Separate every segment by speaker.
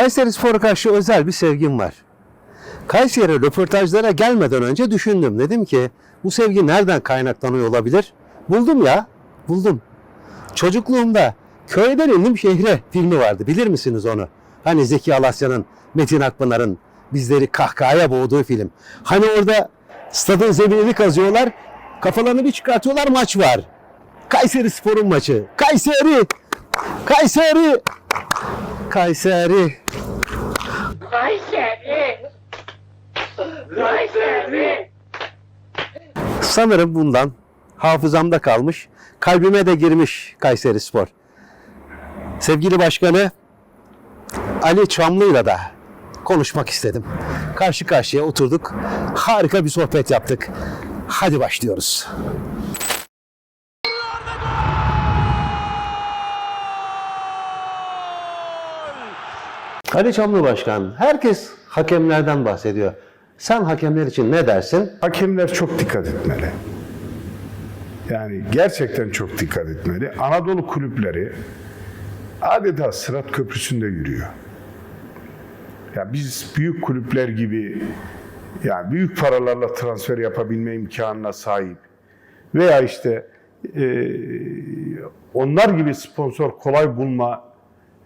Speaker 1: Kayseri Spor'a karşı özel bir sevgim var. Kayseri röportajlara gelmeden önce düşündüm. Dedim ki bu sevgi nereden kaynaklanıyor olabilir? Buldum ya, buldum. Çocukluğumda Köyden indim şehre filmi vardı. Bilir misiniz onu? Hani Zeki Alasya'nın, Metin Akpınar'ın bizleri kahkahaya boğduğu film. Hani orada stadın zeminini kazıyorlar, kafalarını bir çıkartıyorlar maç var. Kayseri Spor'un maçı. Kayseri! Kayseri! Kayseri!
Speaker 2: Kayseri! Kayseri!
Speaker 1: Sanırım bundan hafızamda kalmış, kalbime de girmiş Kayseri Spor. Sevgili başkanı Ali Çamlı'yla da konuşmak istedim. Karşı karşıya oturduk. Harika bir sohbet yaptık. Hadi başlıyoruz. Ali Çamlı Başkan, herkes hakemlerden bahsediyor. Sen hakemler için ne dersin?
Speaker 3: Hakemler çok dikkat etmeli. Yani gerçekten çok dikkat etmeli. Anadolu kulüpleri adeta Sırat Köprüsü'nde yürüyor. Ya biz büyük kulüpler gibi yani büyük paralarla transfer yapabilme imkanına sahip veya işte e, onlar gibi sponsor kolay bulma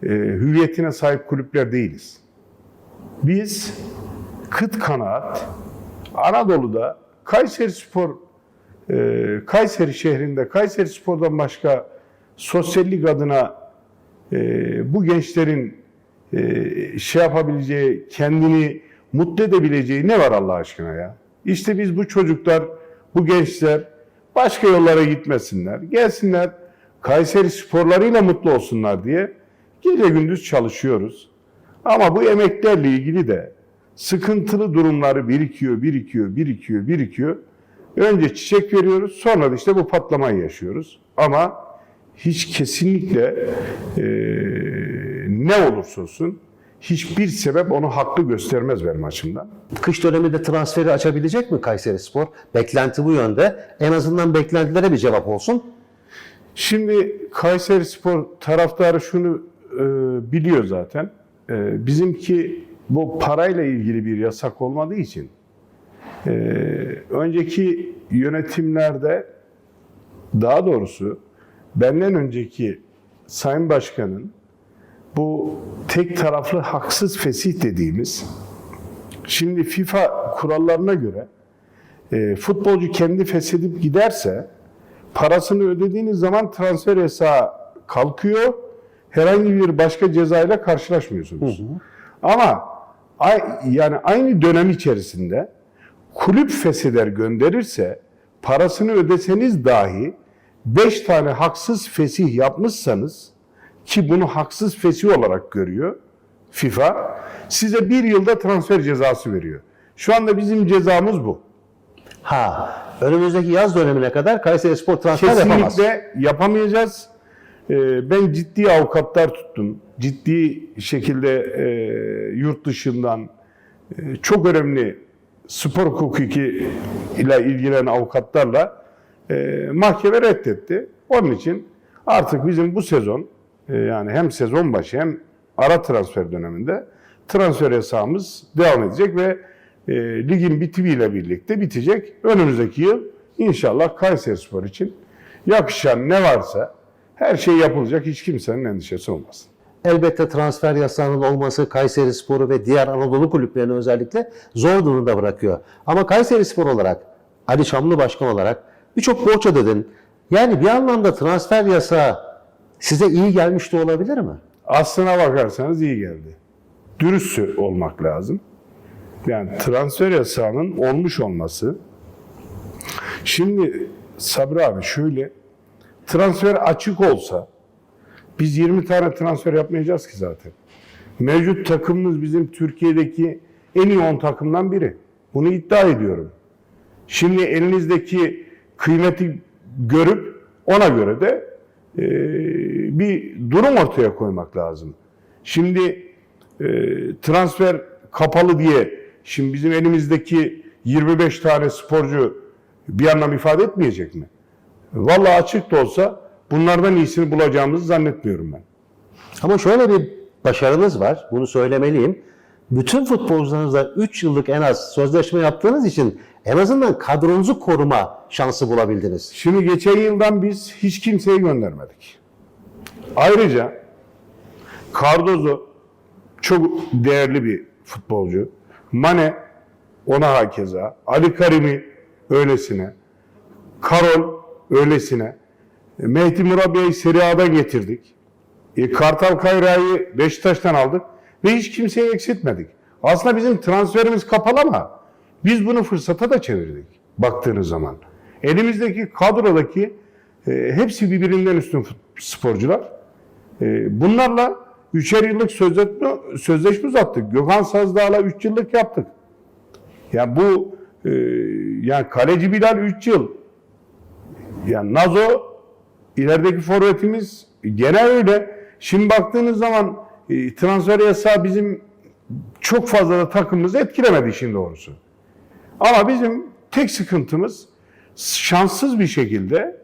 Speaker 3: e, hüviyetine sahip kulüpler değiliz. Biz kıt kanaat Anadolu'da Kayseri Spor e, Kayseri şehrinde Kayseri Spor'dan başka sosyallik adına e, bu gençlerin e, şey yapabileceği, kendini mutlu edebileceği ne var Allah aşkına ya? İşte biz bu çocuklar, bu gençler başka yollara gitmesinler. Gelsinler Kayseri sporlarıyla mutlu olsunlar diye gece gündüz çalışıyoruz. Ama bu emeklerle ilgili de sıkıntılı durumları birikiyor, birikiyor, birikiyor, birikiyor. Önce çiçek veriyoruz, sonra da işte bu patlamayı yaşıyoruz. Ama hiç kesinlikle eee, ne olursa olsun hiçbir sebep onu haklı göstermez benim açımdan.
Speaker 1: Kış döneminde transferi açabilecek mi Kayseri Spor? Beklenti bu yönde. En azından beklentilere bir cevap olsun.
Speaker 3: Şimdi Kayseri Spor taraftarı şunu e, biliyor zaten. E, bizimki bu parayla ilgili bir yasak olmadığı için e, önceki yönetimlerde daha doğrusu benden önceki Sayın Başkan'ın bu tek taraflı haksız fesih dediğimiz şimdi FIFA kurallarına göre e, futbolcu kendi feshedip giderse parasını ödediğiniz zaman transfer yasağı kalkıyor. Herhangi bir başka cezayla karşılaşmıyorsunuz. Ama ay, yani aynı dönem içerisinde kulüp fesheder gönderirse parasını ödeseniz dahi 5 tane haksız fesih yapmışsanız ki bunu haksız fesih olarak görüyor FIFA size bir yılda transfer cezası veriyor. Şu anda bizim cezamız bu.
Speaker 1: Ha, önümüzdeki yaz dönemine kadar Kayseri Spor transfer yapamaz.
Speaker 3: Kesinlikle yapamayacağız. Ee, Ben ciddi avukatlar tuttum. Ciddi şekilde e, yurt dışından e, çok önemli spor hukuki ile ilgilenen avukatlarla e, mahkeme reddetti. Onun için artık bizim bu sezon yani hem sezon başı hem ara transfer döneminde transfer yasağımız devam edecek ve e, ligin bitimiyle birlikte bitecek. Önümüzdeki yıl inşallah Kayseri Spor için yakışan ne varsa her şey yapılacak. Hiç kimsenin endişesi olmasın.
Speaker 1: Elbette transfer yasağının olması Kayseri Spor'u ve diğer Anadolu kulüplerini özellikle zor durumda bırakıyor. Ama Kayseri Spor olarak, Ali Çamlı Başkan olarak birçok borç ödedin. Yani bir anlamda transfer yasağı size iyi gelmiş de olabilir mi?
Speaker 3: Aslına bakarsanız iyi geldi. Dürüst olmak lazım. Yani transfer yasağının olmuş olması. Şimdi Sabri abi şöyle transfer açık olsa biz 20 tane transfer yapmayacağız ki zaten. Mevcut takımımız bizim Türkiye'deki en iyi 10 takımdan biri. Bunu iddia ediyorum. Şimdi elinizdeki kıymeti görüp ona göre de e, bir durum ortaya koymak lazım. Şimdi e, transfer kapalı diye şimdi bizim elimizdeki 25 tane sporcu bir anlam ifade etmeyecek mi? Vallahi açık da olsa bunlardan iyisini bulacağımızı zannetmiyorum ben.
Speaker 1: Ama şöyle bir başarınız var. Bunu söylemeliyim. Bütün futbolcularınızla 3 yıllık en az sözleşme yaptığınız için en azından kadronuzu koruma şansı bulabildiniz.
Speaker 3: Şimdi geçen yıldan biz hiç kimseyi göndermedik. Ayrıca Cardozo çok değerli bir futbolcu. Mane ona hakeza. Ali Karimi öylesine. Karol öylesine. E, Mehdi Murabia'yı Serie getirdik. E, Kartal Kayra'yı Beşiktaş'tan aldık ve hiç kimseyi eksiltmedik. Aslında bizim transferimiz kapalı ama biz bunu fırsata da çevirdik baktığınız zaman. Elimizdeki kadrodaki e, hepsi birbirinden üstün sporcular. E, bunlarla üçer yıllık sözleşme, sözleşme uzattık. Gökhan Sazdağ'la üç yıllık yaptık. Ya bu e, yani kaleci Bilal 3 yıl. Yani Nazo ilerideki forvetimiz gene öyle. Şimdi baktığınız zaman e, transfer yasağı bizim çok fazla da takımımızı etkilemedi işin doğrusu. Ama bizim tek sıkıntımız şanssız bir şekilde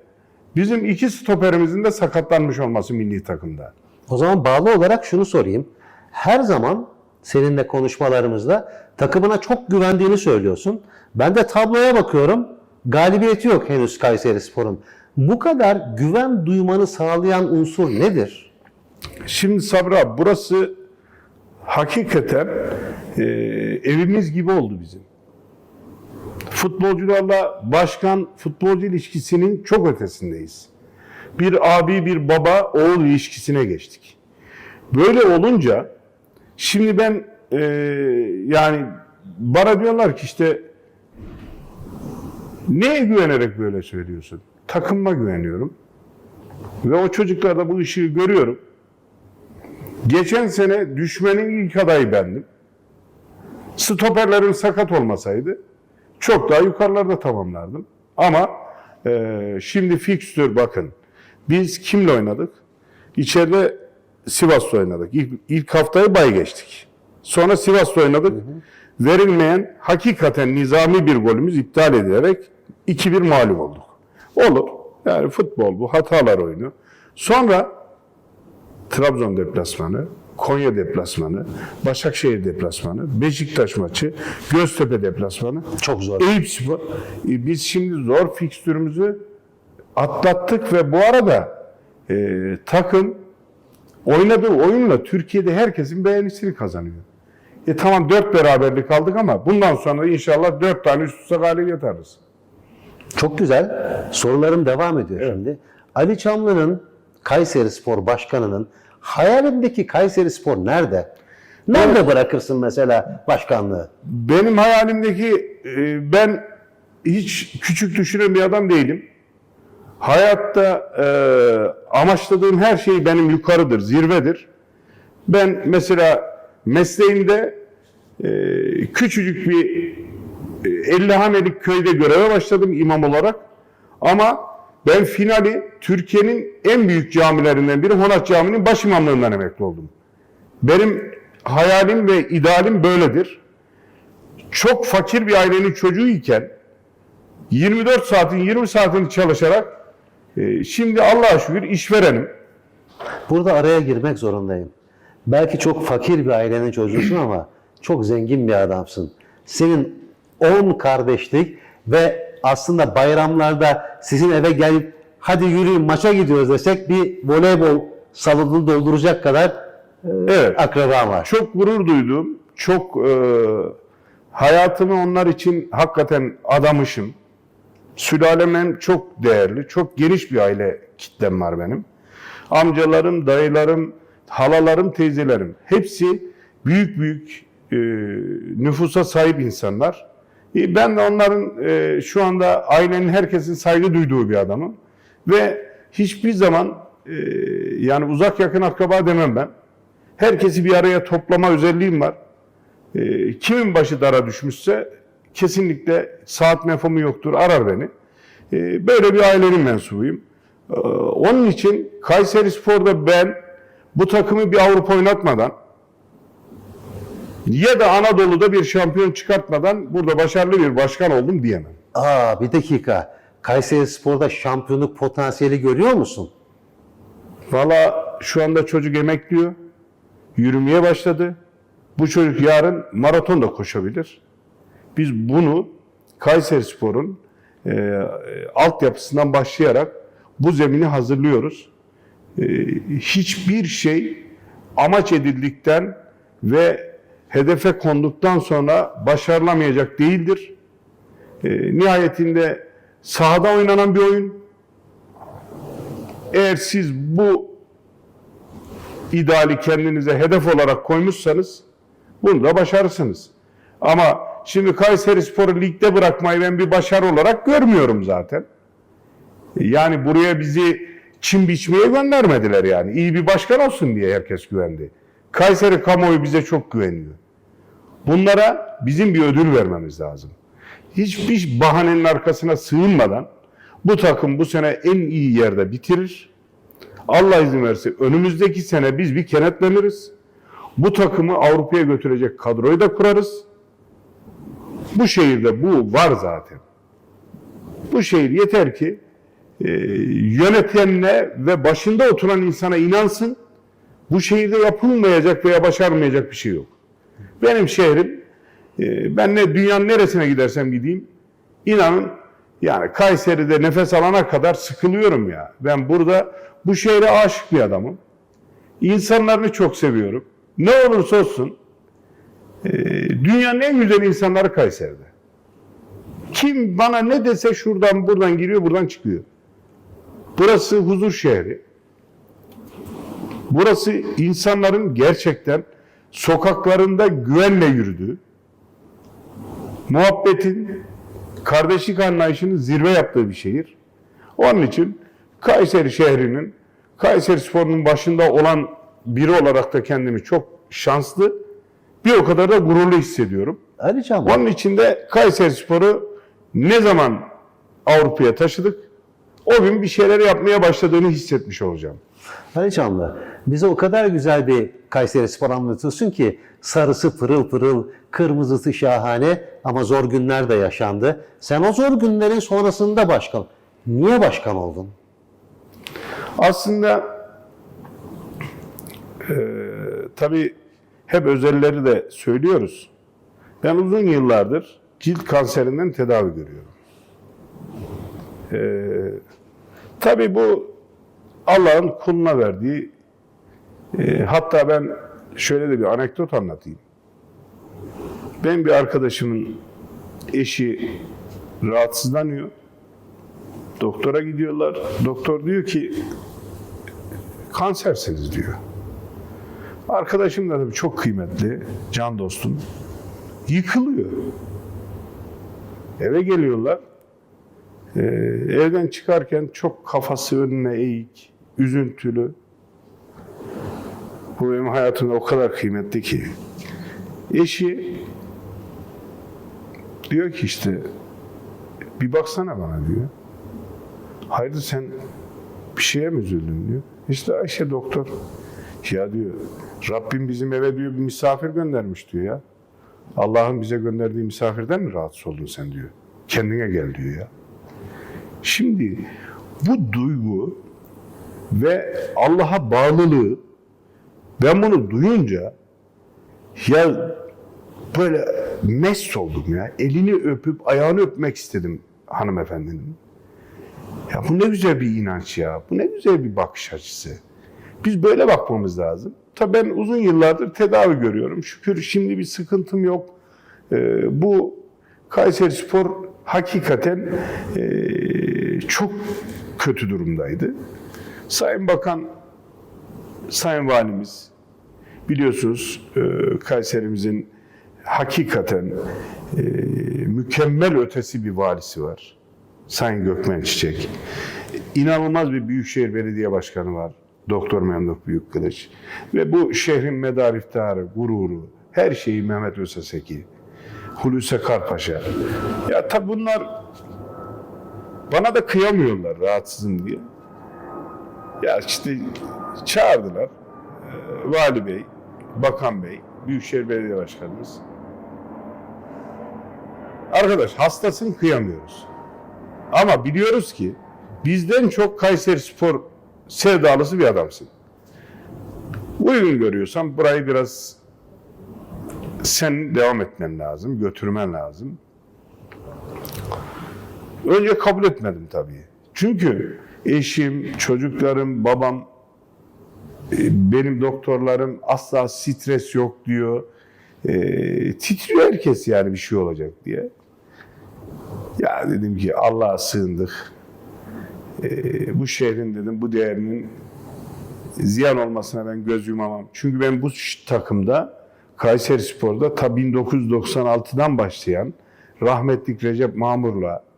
Speaker 3: bizim iki stoperimizin de sakatlanmış olması milli takımda.
Speaker 1: O zaman bağlı olarak şunu sorayım. Her zaman seninle konuşmalarımızda takımına çok güvendiğini söylüyorsun. Ben de tabloya bakıyorum. Galibiyeti yok henüz Kayseri Spor'un. Bu kadar güven duymanı sağlayan unsur nedir?
Speaker 3: Şimdi Sabri abi burası hakikaten e, evimiz gibi oldu bizim. Futbolcularla başkan futbolcu ilişkisinin çok ötesindeyiz. Bir abi bir baba oğul ilişkisine geçtik. Böyle olunca şimdi ben e, yani bana diyorlar ki işte neye güvenerek böyle söylüyorsun? Takımıma güveniyorum. Ve o çocuklarda bu ışığı görüyorum. Geçen sene düşmenin ilk adayı bendim. Stoperlerin sakat olmasaydı çok daha yukarılarda tamamlardım. Ama e, şimdi fikstür bakın. Biz kimle oynadık? İçeride Sivas'la oynadık. İlk, ilk haftayı bay geçtik. Sonra Sivas'la oynadık. Verilmeyen hakikaten nizami bir golümüz iptal edilerek 2-1 mağlup olduk. Olur. Yani futbol bu. Hatalar oyunu. Sonra Trabzon deplasmanı, Konya deplasmanı, Başakşehir deplasmanı, Beşiktaş maçı, Göztepe deplasmanı,
Speaker 1: Çok zor.
Speaker 3: Eyüpspor. E, Biz şimdi zor fikstürümüzü atlattık ve bu arada e, takım oynadığı oyunla Türkiye'de herkesin beğenisini kazanıyor. E tamam dört beraberlik aldık ama bundan sonra inşallah dört tane üst üste galibiyet alırız.
Speaker 1: Çok güzel. Sorularım devam ediyor şimdi. Ali Çamlı'nın Kayseri Spor Başkanı'nın hayalindeki Kayseri Spor nerede? Nerede bırakırsın mesela başkanlığı?
Speaker 3: Benim hayalimdeki e, ben hiç küçük düşünen bir adam değilim. Hayatta e, amaçladığım her şey benim yukarıdır, zirvedir. Ben mesela mesleğimde e, küçücük bir e, 50 hanelik köyde göreve başladım imam olarak. Ama ben finali Türkiye'nin en büyük camilerinden biri Honat Camii'nin baş imamlığından emekli oldum. Benim hayalim ve idealim böyledir çok fakir bir ailenin çocuğuyken 24 saatin 20 saatini çalışarak e, şimdi Allah'a şükür işverenim.
Speaker 1: Burada araya girmek zorundayım. Belki çok fakir bir ailenin çocuğusun ama çok zengin bir adamsın. Senin 10 kardeşlik ve aslında bayramlarda sizin eve gelip hadi yürüyün maça gidiyoruz desek bir voleybol salonunu dolduracak kadar
Speaker 3: Evet.
Speaker 1: akraba var.
Speaker 3: Çok gurur duydum. Çok e, hayatımı onlar için hakikaten adamışım. Sülalemem çok değerli. Çok geniş bir aile kitlem var benim. Amcalarım, dayılarım, halalarım, teyzelerim. Hepsi büyük büyük e, nüfusa sahip insanlar. E, ben de onların e, şu anda ailenin herkesin saygı duyduğu bir adamım. Ve hiçbir zaman e, yani uzak yakın akraba demem ben. Herkesi bir araya toplama özelliğim var. Kimin başı dara düşmüşse kesinlikle saat mefhumu yoktur, arar beni. Böyle bir ailenin mensubuyum. Onun için Kayseri Spor'da ben bu takımı bir Avrupa oynatmadan ya da Anadolu'da bir şampiyon çıkartmadan burada başarılı bir başkan oldum diyemem.
Speaker 1: Aa bir dakika. Kayseri Spor'da şampiyonluk potansiyeli görüyor musun?
Speaker 3: Valla şu anda çocuk emekliyor. yürümeye başladı. Bu çocuk yarın maraton da koşabilir. Biz bunu Kayseri Spor'un e, altyapısından başlayarak bu zemini hazırlıyoruz. E, hiçbir şey amaç edildikten ve hedefe konduktan sonra başarılamayacak değildir. E, nihayetinde sahada oynanan bir oyun. Eğer siz bu ideali kendinize hedef olarak koymuşsanız bunu da başarırsınız. Ama şimdi Kayseri Spor'u ligde bırakmayı ben bir başarı olarak görmüyorum zaten. Yani buraya bizi çim biçmeye göndermediler yani. İyi bir başkan olsun diye herkes güvendi. Kayseri kamuoyu bize çok güveniyor. Bunlara bizim bir ödül vermemiz lazım. Hiçbir bahanenin arkasına sığınmadan bu takım bu sene en iyi yerde bitirir. Allah izin verirse önümüzdeki sene biz bir kenetleniriz. Bu takımı Avrupa'ya götürecek kadroyu da kurarız. Bu şehirde bu var zaten. Bu şehir yeter ki e, yönetenine ve başında oturan insana inansın. Bu şehirde yapılmayacak veya başarmayacak bir şey yok. Benim şehrim, e, ben ne dünyanın neresine gidersem gideyim, inanın yani Kayseri'de nefes alana kadar sıkılıyorum ya. Ben burada bu şehre aşık bir adamım. İnsanlarını çok seviyorum. Ne olursa olsun e, dünyanın en güzel insanları Kayseri'de. Kim bana ne dese şuradan buradan giriyor buradan çıkıyor. Burası huzur şehri. Burası insanların gerçekten sokaklarında güvenle yürüdüğü, muhabbetin, kardeşlik anlayışının zirve yaptığı bir şehir. Onun için Kayseri şehrinin, Kayseri Spor'un başında olan biri olarak da kendimi çok şanslı, bir o kadar da gururlu hissediyorum.
Speaker 1: Ayrıca
Speaker 3: Onun için de Kayseri Spor'u ne zaman Avrupa'ya taşıdık, o gün bir şeyler yapmaya başladığını hissetmiş olacağım.
Speaker 1: Ali Canlı, bize o kadar güzel bir Kayseri Spor anlatıyorsun ki sarısı pırıl pırıl, kırmızısı şahane ama zor günler de yaşandı. Sen o zor günlerin sonrasında başkan. Niye başkan oldun?
Speaker 3: Aslında e, tabii hep özelleri de söylüyoruz. Ben uzun yıllardır cilt kanserinden tedavi görüyorum. E, tabii bu Allah'ın kuluna verdiği e, hatta ben şöyle de bir anekdot anlatayım. Ben bir arkadaşımın eşi rahatsızlanıyor. Doktora gidiyorlar. Doktor diyor ki kansersiniz diyor. Arkadaşım da tabii çok kıymetli, can dostum. Yıkılıyor. Eve geliyorlar. Ee, evden çıkarken çok kafası önüne eğik, üzüntülü. Bu benim hayatımda o kadar kıymetli ki. Eşi diyor ki işte bir baksana bana diyor. Hayırdır sen bir şeye mi üzüldün diyor. İşte Ayşe doktor. Ya diyor Rabbim bizim eve diyor bir misafir göndermiş diyor ya. Allah'ın bize gönderdiği misafirden mi rahatsız oldun sen diyor. Kendine gel diyor ya. Şimdi bu duygu ve Allah'a bağlılığı ben bunu duyunca ya böyle mest oldum ya. Elini öpüp ayağını öpmek istedim hanımefendinin. Ya bu ne güzel bir inanç ya. Bu ne güzel bir bakış açısı. Biz böyle bakmamız lazım. Tabii ben uzun yıllardır tedavi görüyorum. Şükür şimdi bir sıkıntım yok. Ee, bu Kayseri Spor hakikaten ee, çok kötü durumdaydı. Sayın Bakan, Sayın Valimiz biliyorsunuz e, Kayserimizin hakikaten e, mükemmel ötesi bir valisi var. Sayın Gökmen Çiçek. İnanılmaz bir Büyükşehir Belediye Başkanı var. Doktor Memduh Büyükkılıç. Ve bu şehrin medar gururu, her şeyi Mehmet Öseseki, Hulusi Karpaşa. Ya tabi bunlar bana da kıyamıyorlar rahatsızım diye. Ya işte çağırdılar. Ee, Vali Bey, Bakan Bey, Büyükşehir Belediye Başkanımız. Arkadaş hastasın kıyamıyoruz. Ama biliyoruz ki bizden çok Kayseri Spor sevdalısı bir adamsın. Uygun görüyorsan burayı biraz sen devam etmen lazım, götürmen lazım. Önce kabul etmedim tabii. Çünkü eşim, çocuklarım, babam, e, benim doktorlarım asla stres yok diyor. E, titriyor herkes yani bir şey olacak diye. Ya dedim ki Allah'a sığındık. E, bu şehrin dedim bu değerinin ziyan olmasına ben göz yumamam. Çünkü ben bu takımda Kayseri Spor'da ta 1996'dan başlayan rahmetlik Recep Mamur'la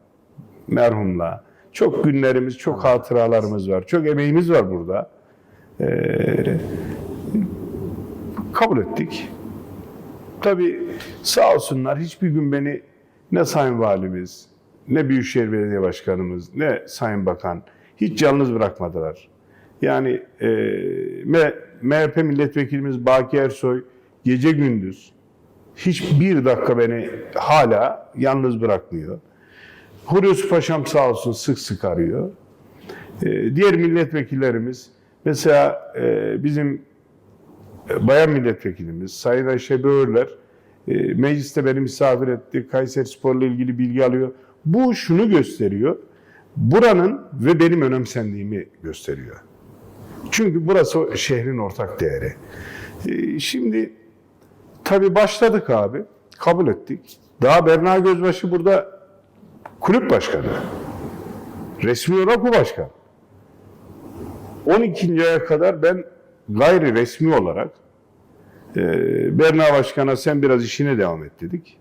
Speaker 3: merhumla çok günlerimiz, çok hatıralarımız var. Çok emeğimiz var burada. Ee, kabul ettik. Tabii sağ olsunlar hiçbir gün beni ne Sayın Valimiz, ne Büyükşehir Belediye Başkanımız, ne Sayın Bakan hiç yalnız bırakmadılar. Yani e, MHP Milletvekilimiz Baki Ersoy gece gündüz hiçbir dakika beni hala yalnız bırakmıyor. Hulusi Paşam sağ olsun sık sık arıyor. Ee, diğer milletvekillerimiz, mesela e, bizim e, bayan milletvekilimiz Sayın Ayşe Böğürler e, mecliste beni misafir etti. Kayseri Spor'la ilgili bilgi alıyor. Bu şunu gösteriyor. Buranın ve benim önemsendiğimi gösteriyor. Çünkü burası şehrin ortak değeri. E, şimdi tabii başladık abi. Kabul ettik. Daha Berna Gözbaşı burada kulüp başkanı. Resmi olarak o başkan. 12. aya kadar ben gayri resmi olarak e, Berna Başkan'a sen biraz işine devam et dedik.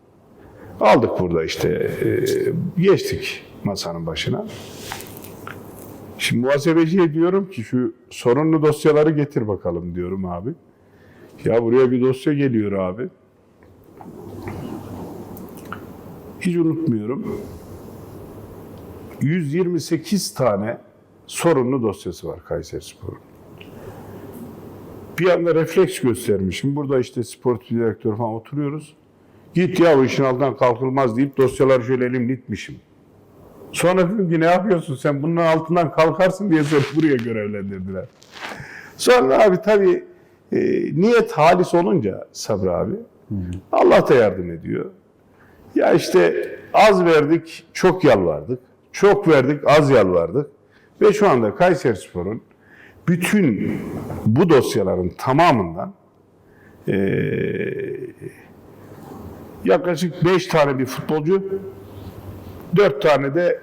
Speaker 3: Aldık burada işte e, geçtik masanın başına. Şimdi muhasebeciye diyorum ki şu sorunlu dosyaları getir bakalım diyorum abi. Ya buraya bir dosya geliyor abi. Hiç unutmuyorum. 128 tane sorunlu dosyası var Kayseri Spor'un. Bir anda refleks göstermişim. Burada işte sportif direktör falan oturuyoruz. Git ya bu işin altından kalkılmaz deyip dosyaları şöyle elimle itmişim. Sonra dedim ki ne yapıyorsun sen bunun altından kalkarsın diye seni buraya görevlendirdiler. Sonra abi tabii e, niyet halis olunca Sabri abi Allah da yardım ediyor. Ya işte az verdik, çok yalvardık. Çok verdik, az yalvardık. Ve şu anda Kayseri Spor'un bütün bu dosyaların tamamından eee, yaklaşık 5 tane bir futbolcu, 4 tane de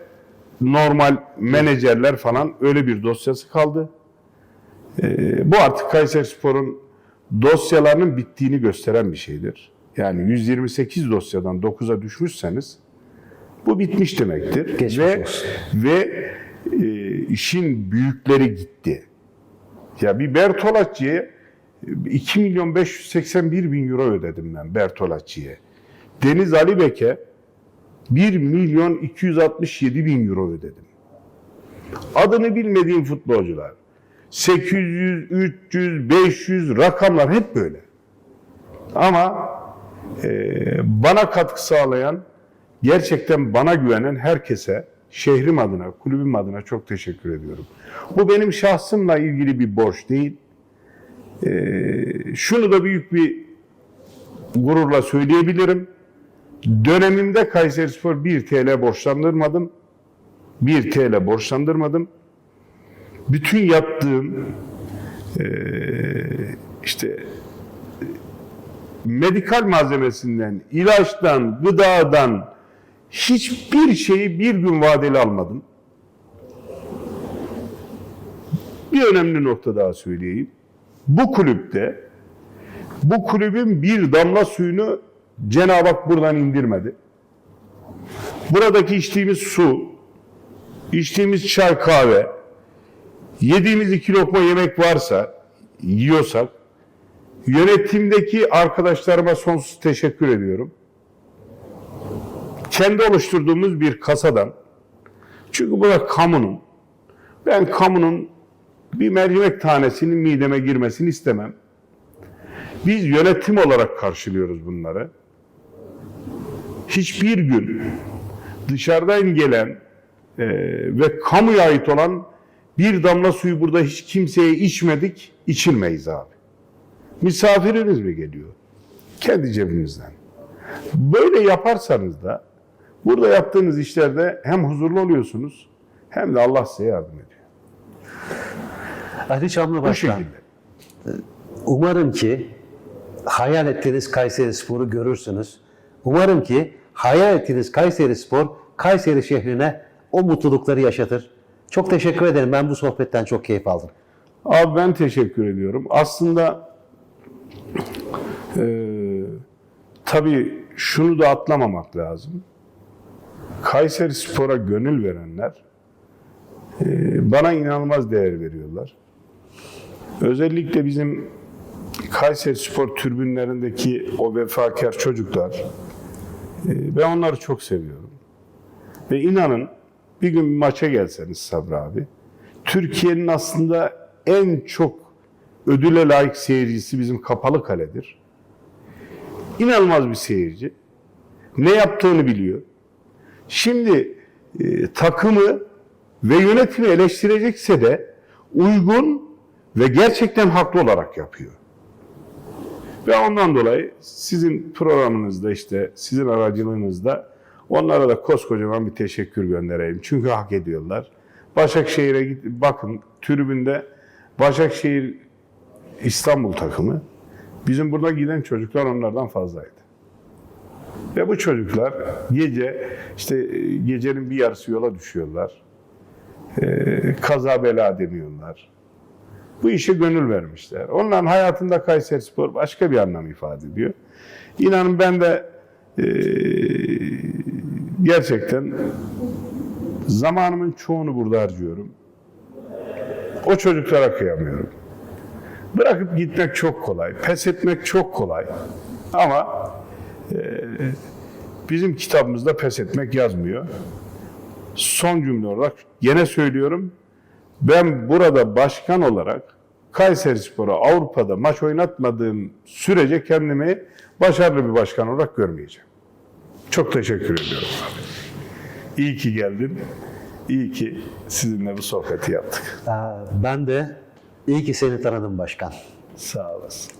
Speaker 3: normal menajerler falan öyle bir dosyası kaldı. Eee, bu artık Kayseri Spor'un dosyalarının bittiğini gösteren bir şeydir. Yani 128 dosyadan 9'a düşmüşseniz bu bitmiş demektir.
Speaker 1: Geçmiş
Speaker 3: ve
Speaker 1: olsun.
Speaker 3: ve e, işin büyükleri gitti. Ya bir Bertolacci'ye 2 milyon 581 bin euro ödedim ben Bertolacci'ye. Deniz Alibek'e 1 milyon 267 bin euro ödedim. Adını bilmediğim futbolcular. 800, 300, 500 rakamlar hep böyle. Ama e, bana katkı sağlayan, gerçekten bana güvenen herkese şehrim adına, kulübüm adına çok teşekkür ediyorum. Bu benim şahsımla ilgili bir borç değil. E, şunu da büyük bir gururla söyleyebilirim. Dönemimde Kayserispor 1 TL borçlandırmadım. 1 TL borçlandırmadım. Bütün yaptığım e, işte medikal malzemesinden, ilaçtan, gıdadan hiçbir şeyi bir gün vadeli almadım. Bir önemli nokta daha söyleyeyim. Bu kulüpte bu kulübün bir damla suyunu Cenab-ı Hak buradan indirmedi. Buradaki içtiğimiz su, içtiğimiz çay kahve, yediğimiz iki lokma yemek varsa, yiyorsak, yönetimdeki arkadaşlarıma sonsuz teşekkür ediyorum. Kendi oluşturduğumuz bir kasadan, çünkü bu da kamunun, ben kamunun bir mercimek tanesinin mideme girmesini istemem. Biz yönetim olarak karşılıyoruz bunları. Hiçbir gün dışarıdan gelen e, ve kamuya ait olan bir damla suyu burada hiç kimseye içmedik, içilmeyiz abi. Misafiriniz mi geliyor? Kendi cebimizden. Böyle yaparsanız da burada yaptığınız işlerde hem huzurlu oluyorsunuz hem de Allah size yardım ediyor.
Speaker 1: Ali Çamlı Başkan, umarım ki hayal ettiğiniz Kayseri Spor'u görürsünüz. Umarım ki hayal ettiğiniz Kayseri Spor, Kayseri şehrine o mutlulukları yaşatır. Çok teşekkür ederim. Ben bu sohbetten çok keyif aldım.
Speaker 3: Abi ben teşekkür ediyorum. Aslında eee tabii şunu da atlamamak lazım. Kayseri Spor'a gönül verenler eee, bana inanılmaz değer veriyorlar. Özellikle bizim Kayseri Spor türbünlerindeki o vefakar çocuklar eee, ben onları çok seviyorum. Ve inanın bir gün bir maça gelseniz Sabri abi Türkiye'nin aslında en çok ödüle layık seyircisi bizim Kapalı Kale'dir. İnanılmaz bir seyirci. Ne yaptığını biliyor. Şimdi e, takımı ve yönetimi eleştirecekse de uygun ve gerçekten haklı olarak yapıyor. Ve ondan dolayı sizin programınızda işte sizin aracılığınızda onlara da koskocaman bir teşekkür göndereyim. Çünkü hak ediyorlar. Başakşehir'e git bakın tribünde Başakşehir İstanbul takımı bizim burada giden çocuklar onlardan fazlaydı. Ve bu çocuklar gece işte gecenin bir yarısı yola düşüyorlar. Ee, kaza bela demiyorlar. Bu işe gönül vermişler. Onların hayatında Kayseri Spor başka bir anlam ifade ediyor. İnanın ben de e, gerçekten zamanımın çoğunu burada harcıyorum. O çocuklara kıyamıyorum. Bırakıp gitmek çok kolay, pes etmek çok kolay. Ama bizim kitabımızda pes etmek yazmıyor. Son cümle olarak gene söylüyorum. Ben burada başkan olarak Kayseri Spor'a Avrupa'da maç oynatmadığım sürece kendimi başarılı bir başkan olarak görmeyeceğim. Çok teşekkür ediyorum abi. İyi ki geldin. İyi ki sizinle bu sohbeti yaptık.
Speaker 1: Ben de iyi ki seni tanıdım başkan.
Speaker 3: Sağ olasın.